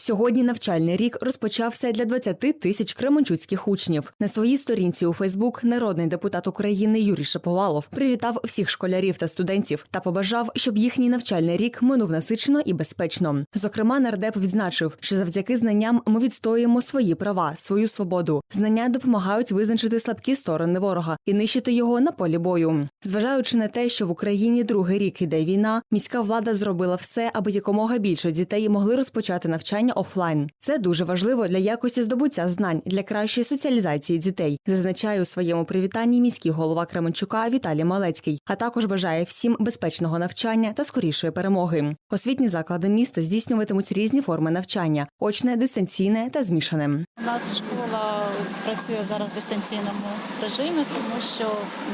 Сьогодні навчальний рік розпочався для 20 тисяч кременчуцьких учнів. На своїй сторінці у Фейсбук народний депутат України Юрій Шаповалов привітав всіх школярів та студентів та побажав, щоб їхній навчальний рік минув насичено і безпечно. Зокрема, нардеп відзначив, що завдяки знанням ми відстоюємо свої права, свою свободу. Знання допомагають визначити слабкі сторони ворога і нищити його на полі бою. Зважаючи на те, що в Україні другий рік іде війна, міська влада зробила все, аби якомога більше дітей могли розпочати навчання офлайн. Це дуже важливо для якості здобуття знань для кращої соціалізації дітей. Зазначає у своєму привітанні міський голова Кременчука Віталій Малецький, а також бажає всім безпечного навчання та скорішої перемоги. Освітні заклади міста здійснюватимуть різні форми навчання: очне, дистанційне та змішане. У нас школа працює зараз в дистанційному режимі, тому що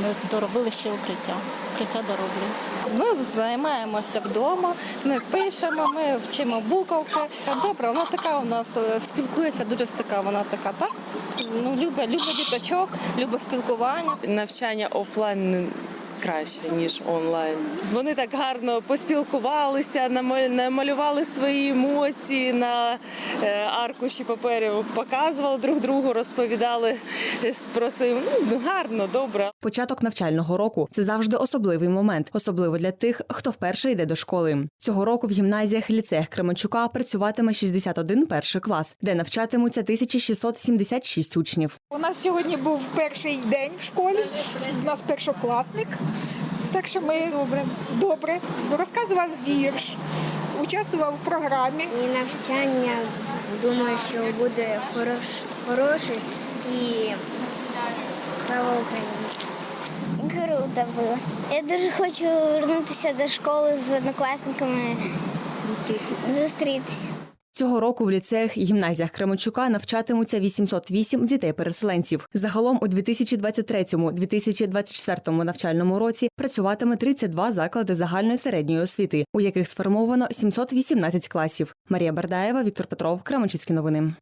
ми доробили ще укриття. Укриття дороблять. Ми займаємося вдома, ми пишемо, ми вчимо буковки. Добре, вона така у нас е, спілкується дуже така, вона така, так? Ну, любить, любить діточок, любить спілкування. навчання офлайн краще ніж онлайн. Вони так гарно поспілкувалися, намаль- намалювали свої емоції на е, аркуші паперів, показували друг другу, розповідали е, про свої ну, гарно, добре. Початок навчального року це завжди особливий момент, особливо для тих, хто вперше йде до школи. Цього року в гімназіях ліцеях Кременчука працюватиме 61 перший клас, де навчатимуться 1676 учнів. У нас сьогодні був перший день в школі. У нас першокласник. Так що ми добре, добре. Розказував вірш, участвував в програмі. І навчання, думаю, що буде хорош, хороше і слава Україні. Круто було. Я дуже хочу вернутися до школи з однокласниками. Зустрітися. Цього року в ліцеях і гімназіях Кременчука навчатимуться 808 дітей-переселенців. Загалом у 2023-2024 навчальному році працюватиме 32 заклади загальної середньої освіти, у яких сформовано 718 класів. Марія Бардаєва, Віктор Петров, Кременчуцькі новини.